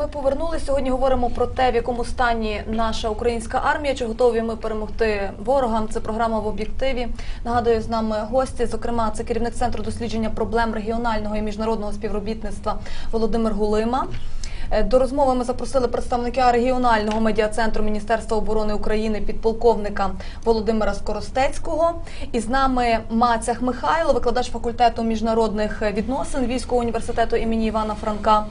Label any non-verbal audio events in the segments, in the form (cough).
Ми повернулися. Сьогодні говоримо про те, в якому стані наша українська армія, чи готові ми перемогти ворогам. Це програма в об'єктиві. Нагадую, з нами гості. Зокрема, це керівник центру дослідження проблем регіонального і міжнародного співробітництва Володимир Гулима. Е, До розмови ми запросили представника регіонального медіа-центру Міністерства оборони України підполковника Володимира Скоростецького. І з нами Мацях Михайло, викладач факультету міжнародних відносин Львівського університету імені Івана Франка.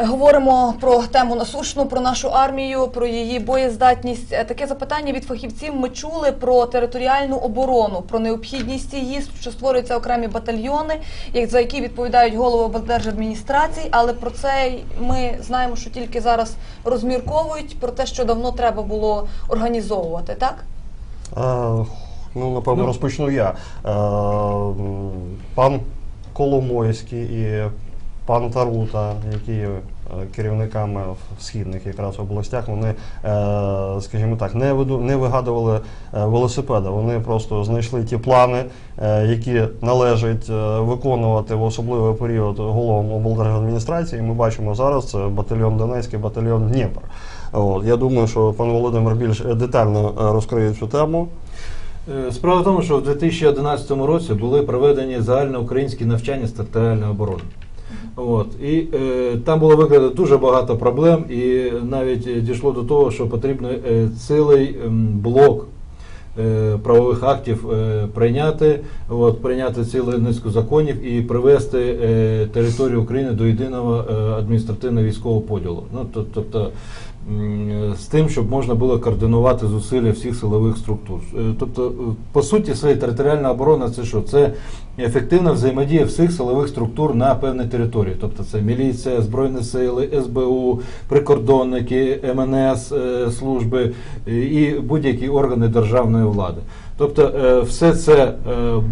Е, Говоримо про тему насущну, про нашу армію, про її боєздатність. Е, Таке запитання від фахівців ми чули про територіальну оборону, про необхідність її, що створюються окремі батальйони, як- за які відповідають голови облдержадміністрацій. Але про це ми знаємо, що тільки зараз розмірковують про те, що давно треба було організовувати, так? А, ну, напевно, Ну. розпочну я. Е, м, пан Коломойський і пан Тарута, які е, керівниками в східних якраз областях, вони, е, скажімо так, не, не вигадували е, велосипеда. Вони просто знайшли ті плани, які належить виконувати в особливий період головам облдержадміністрації. Ми бачимо зараз це батальйон Донецький, батальйон Дніпр. От, я думаю, що пан Володимир більш детально розкриє цю тему. Справа в тому, що в 2011 році були проведені загальноукраїнські навчання з територіальної оборони. От. І е, там було викладено дуже багато проблем, і навіть е, дійшло до того, що потрібно е, цілий ем, блок е, правових актів е, прийняти, от, прийняти цілу низку законів і привести е, територію України до єдиного е, адміністративно-військового поділу. Ну, тобто з тим, щоб можна було координувати зусилля всіх силових структур. Е, Тобто, е, по суті, своя територіальна оборона це що? Це ефективна взаємодія всіх силових структур на певній території. Тобто це міліція, Збройні сили, СБУ, прикордонники, МНС е, служби і будь-які органи державної влади. Тобто е, все це е,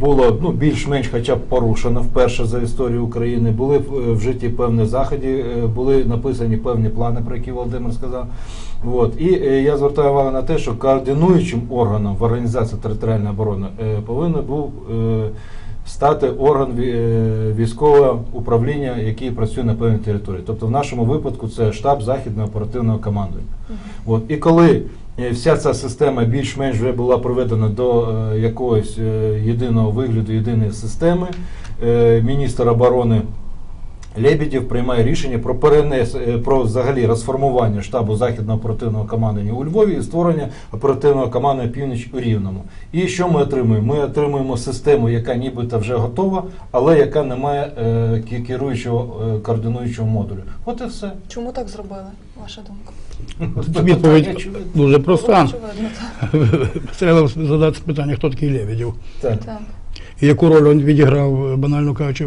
було ну, більш-менш хоча б порушено вперше за історію України. Були е, вжиті певні заходи, е, були написані певні плани, про які Володимир сказав. От. І е, я звертаю увагу на те, що координуючим органом в організації територіальної оборони е, повинен був е, стати орган е, військового управління, який працює на певній території. Тобто в нашому випадку це штаб західного оперативного командування. От. І коли е, вся ця система більш-менш вже була проведена до е, якогось е, єдиного вигляду, єдиної системи, е, міністр оборони Лебедєв приймає рішення про перенес е, про взагалі розформування штабу західного оперативного командування у Львові і створення оперативного командування північ у Рівному. І що ми отримуємо? Ми отримуємо систему, яка нібито вже готова, але яка не має е, керуючого е, координуючого модулю. От і все. Чому так зробили? Ваша думка? Відповідь дуже проста. Треба задати питання, хто такий Лебедєв. Так. так. І яку роль він відіграв, банально кажучи,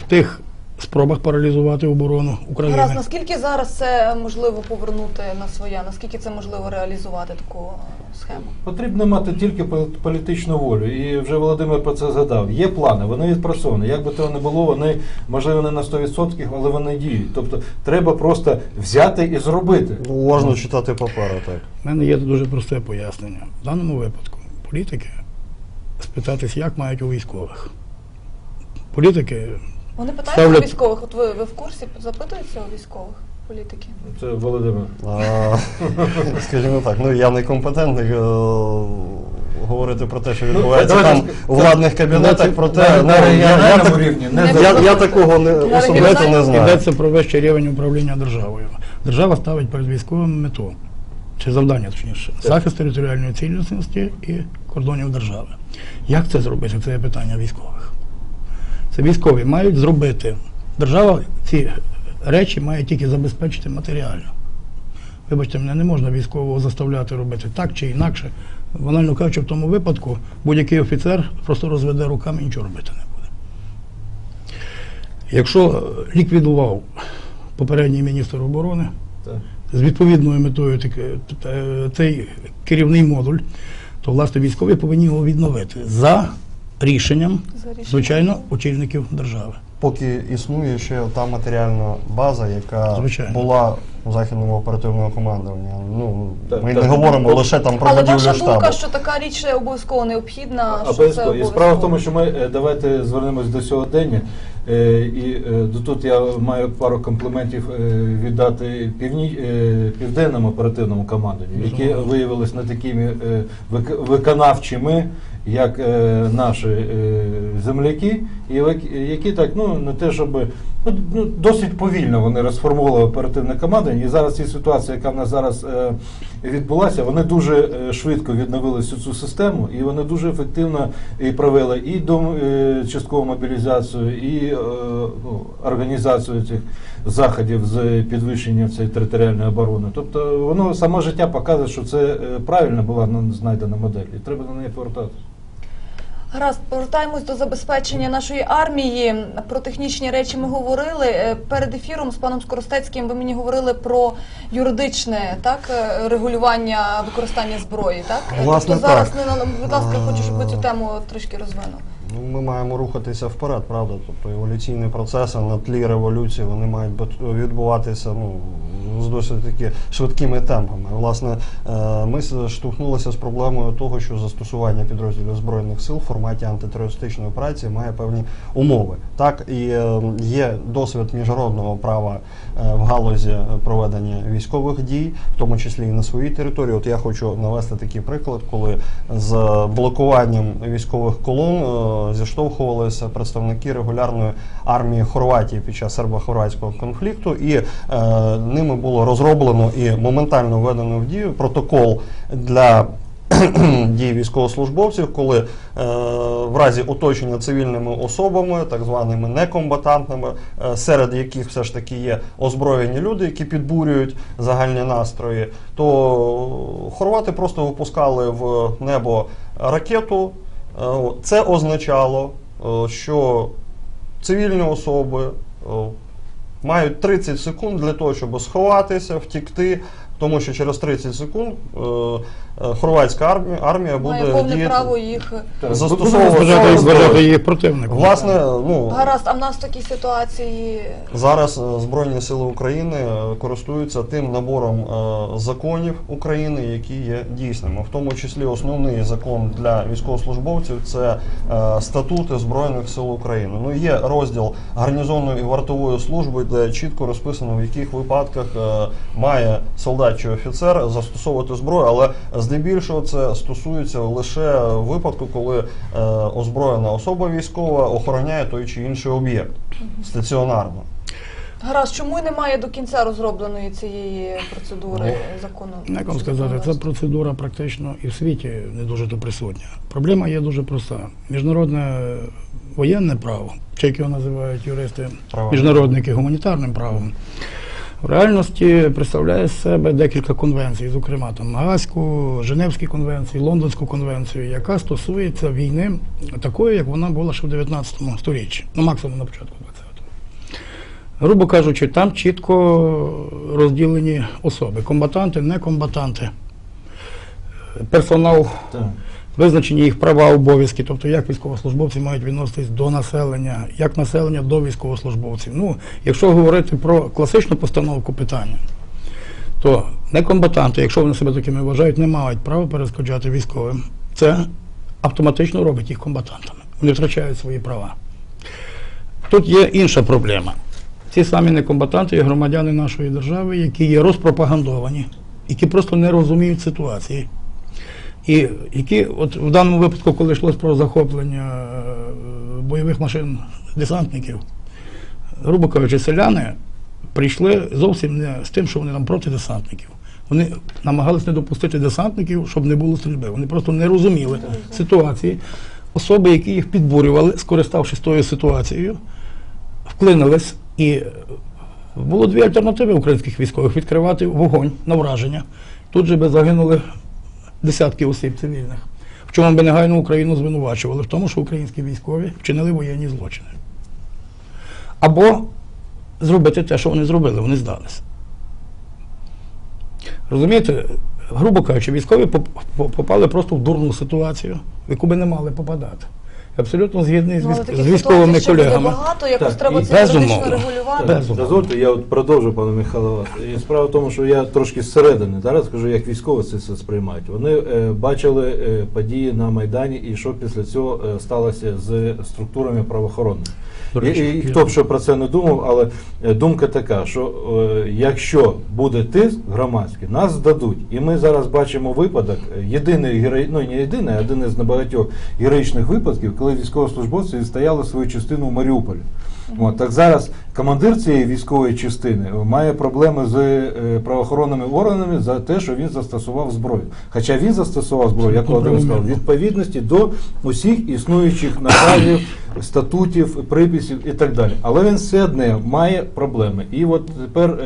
в тих спробах паралізувати оборону Гаразд, України. наскільки зараз це можливо повернути на своє? Наскільки це можливо реалізувати таку е, схему? Потрібно мати тільки пол- політичну волю. І вже Володимир про це згадав. Є плани, вони відпрацьовані. Як би того не було, вони можливо не на 100%, але вони діють. Тобто треба просто взяти і зробити. Уважно читати папери, так. У мене є дуже просте пояснення. В даному випадку політики спитатись, як мають у військових. Політики Вони питають Ставлять- у військових, от ви, ви в курсі запитуються у військових політиків? Це Володимир. А, (laughs) скажімо так, ну я не компетентний е, говорити про те, що відбувається давайте там ск- у владних кабінетах, проте на, ну, на я, я, регіональному рівні не Не за- я, я такого не, особисто не регіональному знаю. йдеться про вищий рівень управління державою. Держава ставить перед військовим мету, чи завдання, точніше, захист територіальної цілісності і кордонів держави. Як це зробити? Це є питання військових. Це військові мають зробити. Держава ці речі має тільки забезпечити матеріально. Вибачте, мене не можна військового заставляти робити так чи інакше. Банально кажучи, в тому випадку будь-який офіцер просто розведе руками і нічого робити не буде. Якщо е, ліквідував попередній міністр оборони Так. з відповідною метою цей керівний модуль, то власне військові повинні його відновити за рішенням, звичайно, очільників держави. Поки існує ще та матеріальна база, яка Звичайно. була у західному оперативному командуванні. Ну, Так, ми так. не говоримо лише там про Але ваша штабу. думка, що така річ обов'язково необхідна, що це Обов'язково. І справа в тому, що ми е, давайте звернемось до сьогодення. Е, І е, тут я маю пару компліментів е, віддати півні, е, південному оперативному командуванню, які виявилися не такими е, виконавчими, як е, наші е, земляки, і які так, ну не те, щоб ну, ну, досить повільно вони розформували оперативне командування. І зараз ці ситуація, яка в нас зараз е, відбулася, вони дуже е, швидко відновили всю цю систему, і вони дуже ефективно і провели і до е, часткову мобілізацію, і е, ну, організацію цих заходів з підвищення цієї територіальної оборони. Тобто воно саме життя показує, що це е, правильно була знайдена модель, і треба на неї повертатися. Гаразд, повертаємось до забезпечення нашої армії. Про технічні речі ми говорили. Е, Перед ефіром з паном Скоростецьким ви мені говорили про юридичне так е, регулювання використання зброї. Так Е, Власне, тобто зараз так. не будь ласка, хочу, щоб ви цю тему трішки розвинули. Ну, Ми маємо рухатися вперед, правда? Тобто еволюційні процеси на тлі революції вони мають відбуватися ну, з досить таки швидкими темпами. Власне, е, ми штовхнулися з проблемою того, що застосування підрозділів збройних сил в форматі антитерористичної операції має певні умови. Так і е, є досвід міжнародного права е, в галузі проведення військових дій, в тому числі і на своїй території. От я хочу навести такий приклад, коли з блокуванням військових колон зіштовхувалися представники регулярної армії Хорватії під час сербо-хорватського конфлікту, і е, ними було розроблено і моментально введено в дію протокол для (clears throat) дій військовослужбовців, коли е, в разі оточення цивільними особами, так званими некомбатантними, е, серед яких все ж таки є озброєні люди, які підбурюють загальні настрої, то хорвати просто випускали в небо ракету. Е. Це означало, е, що цивільні особи е, мають 30 секунд для того, щоб сховатися, втікти, тому що через 30 секунд е, е, хорватська армія, армія буде Має повне діяти. право їх. Застосовувати Вважати, вважати їх противником. Власне, ну Гаразд, а в нас такі ситуації. Зараз е, Збройні Сили України е, користуються тим набором е, законів України, які є дійсними. В тому числі основний закон для військовослужбовців це е, статути Збройних сил України. Ну є розділ гарнізонної і вартової служби, де чітко розписано, в яких випадках е, має солдат чи офіцер застосовувати зброю, але здебільшого це стосується лише випадку, коли е, озброєна особа військова охороняє той чи інший об'єкт стаціонарно. Гаразд, чому немає до кінця розробленої цієї процедури закону? Як вам сказати, ця процедура практично і в світі не дуже то присутня. Проблема є дуже проста. Міжнародне воєнне право, чи як його називають юристи, міжнародники гуманітарним правом, в реальності представляє з себе декілька конвенцій, зокрема там Гаазьку, Женевські конвенції, Лондонську конвенцію, яка стосується війни такої, як вона була ще в 19 сторіччі, ну максимум на початку 20-го. Грубо кажучи, там чітко розділені особи: комбатанти, некомбатанти, персонал, Так. Визначені їх права, обов'язки, тобто як військовослужбовці мають відноситись до населення, як населення до військовослужбовців. Ну, якщо говорити про класичну постановку питання, то некомбатанти, якщо вони себе такими вважають, не мають права перешкоджати військовим. Це автоматично робить їх комбатантами. Вони втрачають свої права. Тут є інша проблема. Ці самі некомбатанти є громадяни нашої держави, які є розпропагандовані, які просто не розуміють ситуації. І які, от в даному випадку, коли йшлось про захоплення е, бойових машин десантників, грубо кажучи, селяни прийшли зовсім не з тим, що вони там проти десантників. Вони намагались не допустити десантників, щоб не було стрільби. Вони просто не розуміли ситуації. Особи, які їх підбурювали, скориставшись тою ситуацією, вклинились і було дві альтернативи українських військових відкривати вогонь на враження. Тут же би загинули десятки осіб цивільних. В чому би негайно Україну звинувачували? В тому, що українські військові вчинили воєнні злочини. Або зробити те, що вони зробили, вони здалися. Розумієте, грубо кажучи, військові поп- поп- попали просто в дурну ситуацію, в яку би не мали попадати. Абсолютно згідний з, Ну, військ- з військовими колегами. багато, якось Так, треба і- це Безумовно. регулювати. Безумовно. дозвольте, я от продовжу, пане Михайло. І справа в тому, що я трошки зсередини зараз скажу, як військові це все сприймають. Вони е, бачили е, події на Майдані і що після цього е, сталося з структурами правоохоронними. І, і, хто б що про це не думав, але е, думка така, що е, якщо буде тиск громадський, нас здадуть. І ми зараз бачимо випадок, е, єдиний герой, ну не єдиний, а один із небагатьох героїчних випадків, коли військовослужбовці відстояли свою частину в Маріуполі. От, так зараз командир цієї військової частини має проблеми з е, правоохоронними органами за те, що він застосував зброю. Хоча він застосував зброю, як Володимир сказав, в відповідності до усіх існуючих наказів, статутів, приписів і так далі. Але він все одне має проблеми. І от тепер.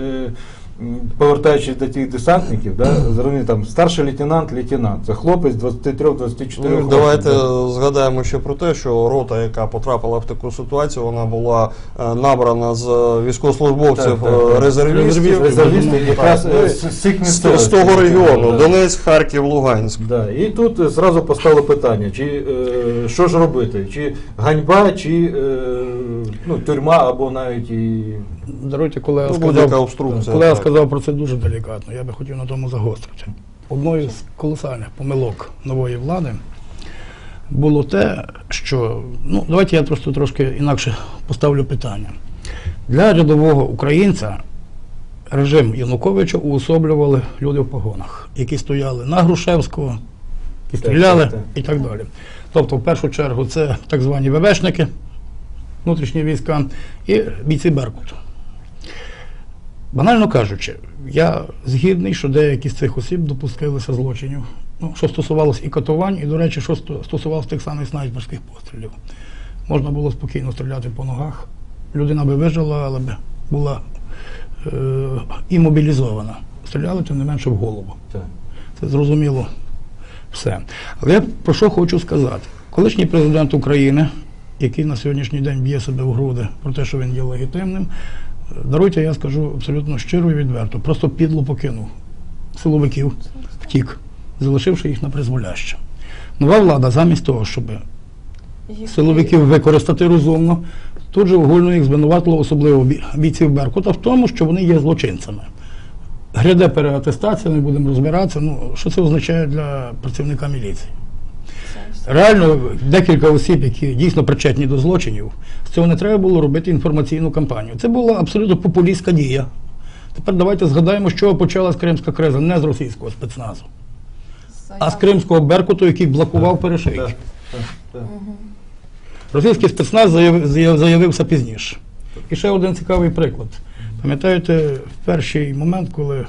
Повертаючись до тих десантників, да, зрозуміло, там старший лейтенант, лейтенант. Це хлопець 23-24 Ну, років. давайте да. згадаємо ще про те, що рота, яка потрапила в таку ситуацію, вона була е, набрана з військовослужбовців Так, так, е, так. резервістів. Резервісти якраз Так, е, ну, з- з з, того регіону Да. Донецьк, Харків, Луганськ. Да. І тут зразу постало питання, чи е, що ж робити? Чи ганьба, чи е, ну, тюрма, або навіть і. Даруйте, коли я Ну, сказав, коли я так. Сказав про це дуже делікатно, я би хотів на тому загострити. Одною з колосальних помилок нової влади було те, що ну давайте я просто трошки інакше поставлю питання. Для рядового українця режим Януковича уособлювали люди в погонах, які стояли на Грушевського, які стріляли і так далі. Тобто, в першу чергу, це так звані ВВшники, внутрішні війська і бійці Беркуту. Банально кажучи, я згідний, що деякі з цих осіб допустилися злочинів. Ну, що стосувалося і катувань, і, до речі, що стосувалося тих самих снайперських пострілів. Можна було спокійно стріляти по ногах. Людина би вижила, але б була е- імобілізована. Стріляли, тим не менше, в голову. Це зрозуміло все. Але я про що хочу сказати? Колишній президент України, який на сьогоднішній день б'є себе в груди про те, що він є легітимним, даруйте, я скажу абсолютно щиро і відверто, просто підло покинув силовиків, втік, залишивши їх на призволяще. Нова влада, замість того, щоб силовиків використати розумно, тут же огульно їх звинуватило, особливо бійців Беркута, в тому, що вони є злочинцями. Гряде переатестація, не будемо розбиратися. Ну, що це означає для працівника міліції? Реально, декілька осіб, які дійсно причетні до злочинів, з цього не треба було робити інформаційну кампанію. Це була абсолютно популістська дія. Тепер давайте згадаємо, з чого почалась кримська криза, не з російського спецназу, а з кримського Беркуту, який блокував перешийки. Російський спецназ заяв- заяв- заявився пізніше. І ще один цікавий приклад. Пам'ятаєте, в перший момент, коли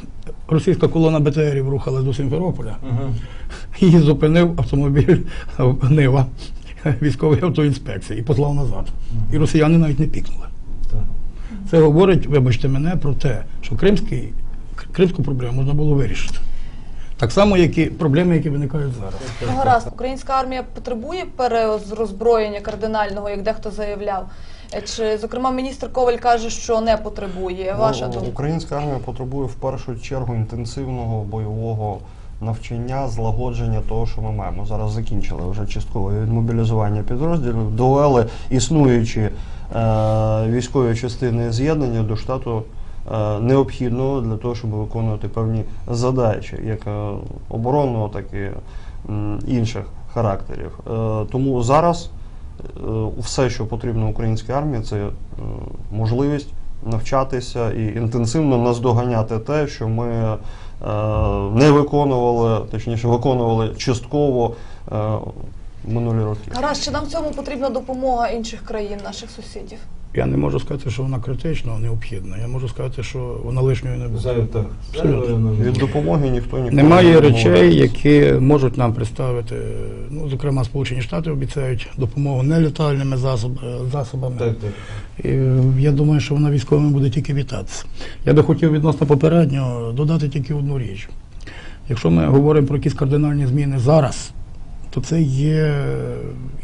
російська колона БТРів рухалась до Сімферополя, Мгм. (laughs) її зупинив автомобіль Нива військової автоінспекції і послав назад. І росіяни навіть не пікнули. Це говорить, вибачте мене, про те, що кримський, кримську проблему можна було вирішити. Так само, як і проблеми, які виникають зараз. Ну, гаразд, українська армія потребує перерозброєння кардинального, як дехто заявляв. Чи, зокрема, міністр Коваль каже, що не потребує. Ваша Ну, думка? Українська армія потребує в першу чергу інтенсивного бойового навчання, злагодження того, що ми маємо. Зараз закінчили вже часткове відмобілізування підрозділів, довели існуючі е, військові частини з'єднання до штату е, необхідного для того, щоб виконувати певні задачі, як е, оборонного, так і інших характерів. Е, тому зараз е, все, що потрібно українській армії, це е, можливість навчатися і інтенсивно наздоганяти те, що ми е, не виконували, точніше, виконували частково е, минулі роки. Гаразд, чи нам цьому потрібна допомога інших країн, наших сусідів? Я не можу сказати, що вона критично необхідна. Я можу сказати, що вона лишньою не буде. Від допомоги ніхто ніколи Немає не речей, які можуть нам представити. Ну, зокрема, Сполучені Штати обіцяють допомогу нелітальними засоб, засобами. Так, так. І я думаю, що вона військовими буде тільки вітатися. Я би хотів відносно попереднього додати тільки одну річ. Якщо ми говоримо про якісь кардинальні зміни зараз, то це є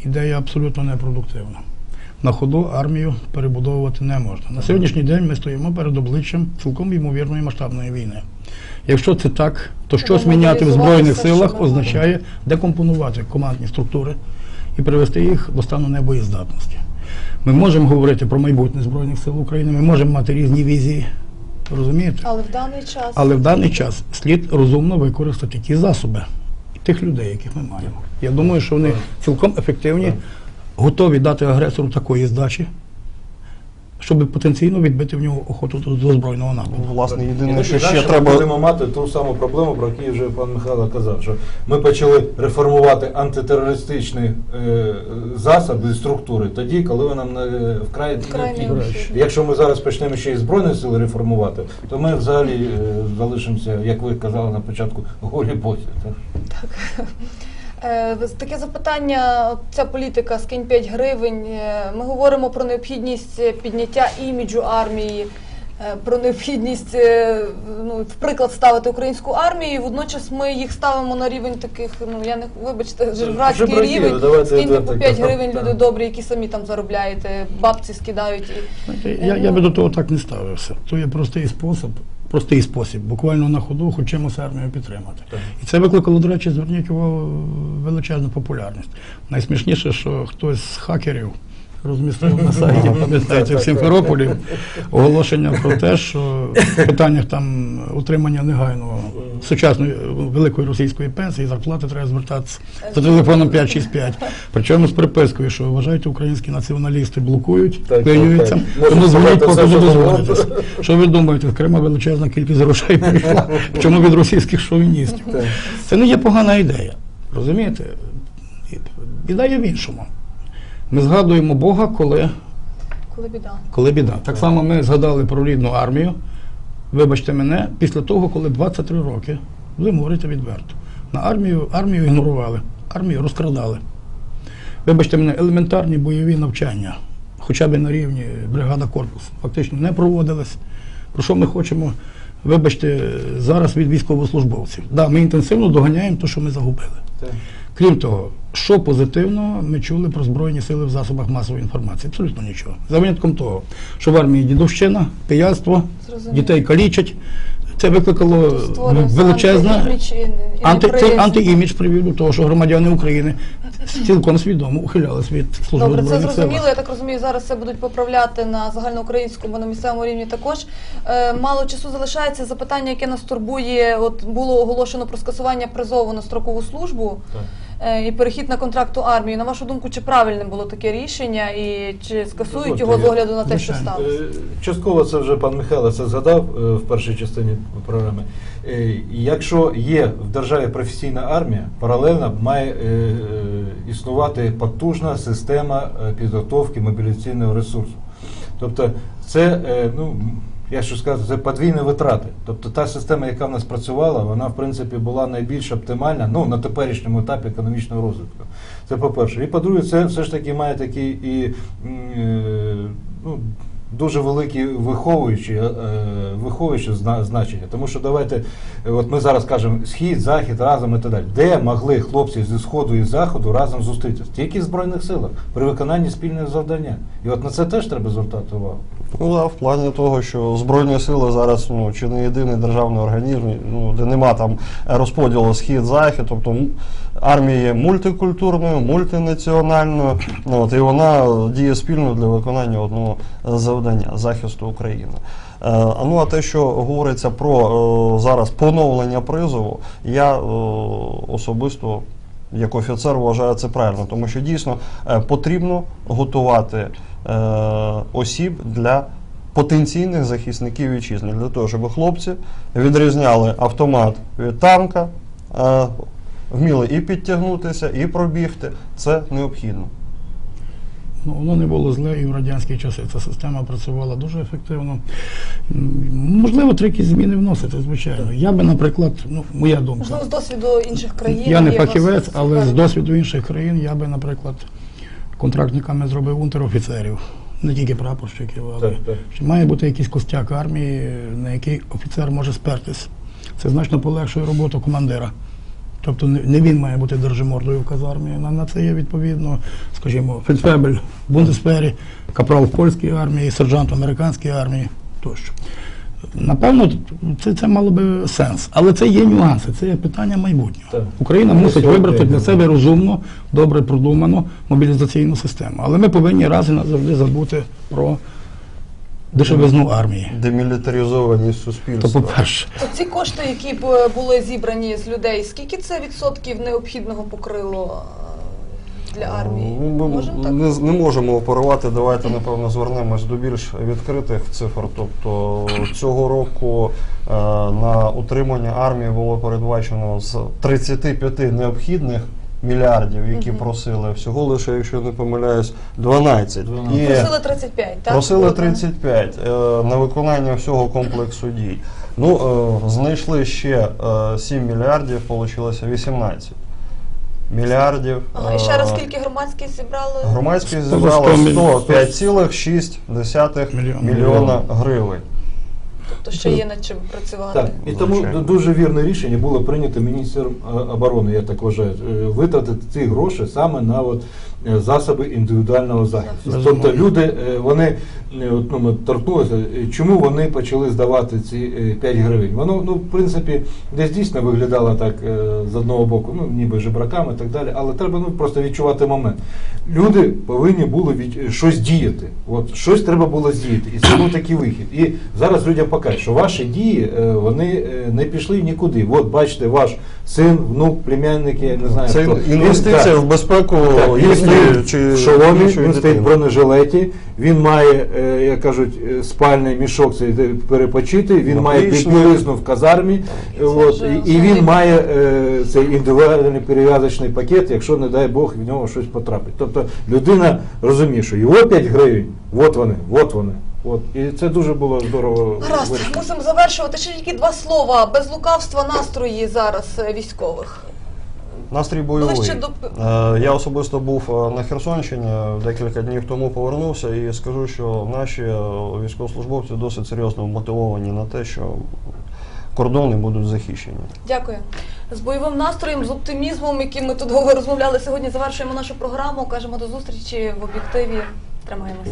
ідея абсолютно непродуктивна. На ходу армію перебудовувати не можна. На сьогоднішній день ми стоїмо перед обличчям цілком ймовірної масштабної війни. Якщо це так, то щось міняти в Збройних силах означає декомпонувати командні структури і привести їх до стану небоєздатності. Ми можемо говорити про майбутнє Збройних сил України, ми можемо мати різні візії, розумієте? Але в даний час Але в даний час слід розумно використати ті засоби і тих людей, яких ми маємо. Я думаю, що вони цілком ефективні, готові дати агресору такої здачі, щоб потенційно відбити в нього охоту до, збройного нападу. Власне, єдине, що ще ми треба. будемо мати ту саму проблему, про яку вже пан Михайло казав, що ми почали реформувати антитерористичні е, засоби і структури тоді, коли вони нам е, вкрай Вкрай необхідні. Якщо ми зараз почнемо ще і збройні сили реформувати, то ми взагалі е, залишимося, як ви казали на початку, голі боці. Так? Е, Таке запитання, ця політика скинь 5 гривень. е, Ми говоримо про необхідність е, підняття іміджу армії, про необхідність ну, в приклад ставити українську армію. і Водночас ми їх ставимо на рівень таких, ну я не вибачте, жебрацький жебраки, рівень. Скиньте по 5 гривень, так. люди добрі, які самі там заробляєте, бабці скидають. І... Я, я би до того так не ставився. То є простий спосіб, простий спосіб, буквально на ходу, хочемося армію підтримати. Так. І це викликало, до речі, зверніть увагу, величезну популярність. Найсмішніше, що хтось з хакерів розмістив на сайті, пам'ятаєте, в Сімферополі оголошення про те, що в питаннях там утримання негайного сучасної великої російської пенсії зарплати треба звертатися за телефоном 565. Причому з припискою, що вважаєте, українські націоналісти блокують, вклинюються, тому дзвоніть, поки ви що Що ви думаєте, в Крима величезна кількість грошей прийшла, причому від російських шовіністів. Це не є погана ідея. Розумієте? Біда є в іншому. Ми згадуємо Бога, коли, Коли біда. коли біда. Так само ми згадали про рідну армію, вибачте мене, після того, коли 23 роки, будемо говорити відверто, на армію, армію ігнорували, армію розкрадали. Вибачте мене, елементарні бойові навчання, хоча б на рівні бригада корпус, фактично не проводились. Про що ми хочемо, вибачте, зараз від військовослужбовців. Да, ми інтенсивно доганяємо те, що ми загубили. Так. Крім того, що позитивно ми чули про Збройні сили в засобах масової інформації? Абсолютно нічого. За винятком того, що в армії дідовщина, пияцтво, дітей калічать. Це викликало Створюється величезне антиімідж анти, привів до того, що громадяни України цілком свідомо ухилялись від служби Добре, це зрозуміло. Я так розумію, зараз це будуть поправляти на загальноукраїнському, на місцевому рівні також. Е, мало часу залишається запитання, яке нас турбує. От було оголошено про скасування призову на строкову службу Так. Е, і перехід на контракту армії. На вашу думку, чи правильним було таке рішення, і чи скасують Дозвольте, його з огляду на те, що сталося? Е, Частково це вже пан Михайло це згадав е, в першій частині програми. Якщо є в державі професійна армія, паралельно має існувати потужна система підготовки мобілізаційного ресурсу. Тобто, це ну. Я що сказати, це подвійні витрати. Тобто та система, яка в нас працювала, вона в принципі була найбільш оптимальна ну, на теперішньому етапі економічного розвитку. Це по-перше. І по-друге, це все ж таки має такі і е, ну, дуже великі виховуючі, е, виховуючі зна- значення. Тому що давайте, е, от ми зараз кажемо схід, захід разом і так далі. Де могли хлопці зі сходу і заходу разом зустрітися? Тільки в Збройних силах при виконанні спільного завдання. І от на це теж треба звертати увагу. Ну да, в плані того, що Збройні сили зараз ну, чи не єдиний державний організм, ну, де нема там розподілу схід-захід, тобто армія є мультикультурною, мультинаціональною, ну, от, і вона діє спільно для виконання одного завдання захисту України. Е, ну а те, що говориться про е, зараз поновлення призову, я е, особисто як офіцер вважаю це правильно, тому що дійсно потрібно готувати осіб для потенційних захисників вітчизни, для того, щоб хлопці відрізняли автомат від танка, вміли і підтягнутися, і пробігти. Це необхідно. Ну, воно не було зле і в радянські часи. Ця система працювала дуже ефективно. Можливо, якісь зміни вносити, звичайно. Я би, наприклад, ну, моя думка. Можливо, з досвіду інших країн. Я не фахівець, але з досвіду інших країн я би, наприклад, контрактниками зробив унтер-офіцерів, не тільки прапорщиків, але Так, так. має бути якийсь костяк армії, на який офіцер може спертись. Це значно полегшує роботу командира. Тобто не він має бути держимордою в казармі. На, на це є відповідно, скажімо, фельдфебель в Бундесвері, капрал в польській армії, сержант в американській армії тощо. Напевно, це, це мало би сенс. Але це є нюанси, це є питання майбутнього. Так. Україна Ми мусить вибрати для себе розумну, добре продуману мобілізаційну систему. Але ми повинні раз і назавжди забути про дешевизну армії. Демілітаризованість То, суспільства. по-перше, Оці кошти, які б були зібрані з людей, скільки це відсотків необхідного покрило е, для армії? Ну, Ми Можемо так? не, не можемо оперувати. Давайте напевно звернемось до більш відкритих цифр. Тобто цього року е, на утримання армії було передбачено з 35 необхідних мільярдів, які просили всього лише, якщо не помиляюсь, 12. 12. І Просили 35, так? просили 35 е, на виконання всього комплексу дій. Ну, е, знайшли ще е, 7 мільярдів, вийшло 18 мільярдів. Ага, і ще раз Е, скільки громадські зібрали? Сто міль- 105,6 Мільйона. мільйона гривень. Тобто ще є над чим працювати. Так, і тому Звичайно. дуже вірне рішення було прийнято міністром е, оборони, я так вважаю, е, витратити ці гроші саме на от, е, засоби індивідуального захисту. Безумовно. Тобто люди, е, вони е, от, ну, ми торкнулися, е, чому вони почали здавати ці е, 5 гривень? Воно, ну, в принципі, десь дійсно виглядало так е, з одного боку, ну, ніби жебраками і так далі, але треба ну, просто відчувати момент. Люди повинні були від, щось діяти. От, щось треба було здіяти. І це був такий вихід. І зараз людям покажуть, що ваші дії е, вони е, не пішли нікуди. От бачите, ваш син, внук, племянник, я не знаю. Це хто. Інвестиція так. в безпеку Так, він стоїть чи в шоломі, він стоїть в бронежилеті, він має, е, як кажуть, спальний мішок цей перепочити, він має Логічно. білизну в казармі, от, і, і він має цей індивідуальний перев'язочний пакет, якщо, не дай Бог, в нього щось потрапить. Тобто людина розуміє, що його 5 гривень, от вони, от вони. От. І це дуже було здорово. Гаразд, вирішено. мусимо завершувати. Ще тільки два слова. Без лукавства настрої зараз е, військових. Настрій бойовий. Ближче до- Е, Я особисто був е, на Херсонщині декілька днів тому повернувся і скажу, що наші е, військовослужбовці досить серйозно мотивовані на те, що кордони будуть захищені. Дякую. З бойовим настроєм, з оптимізмом, яким ми тут довго розмовляли сьогодні, завершуємо нашу програму. Кажемо до зустрічі в об'єктиві. Тримаємося.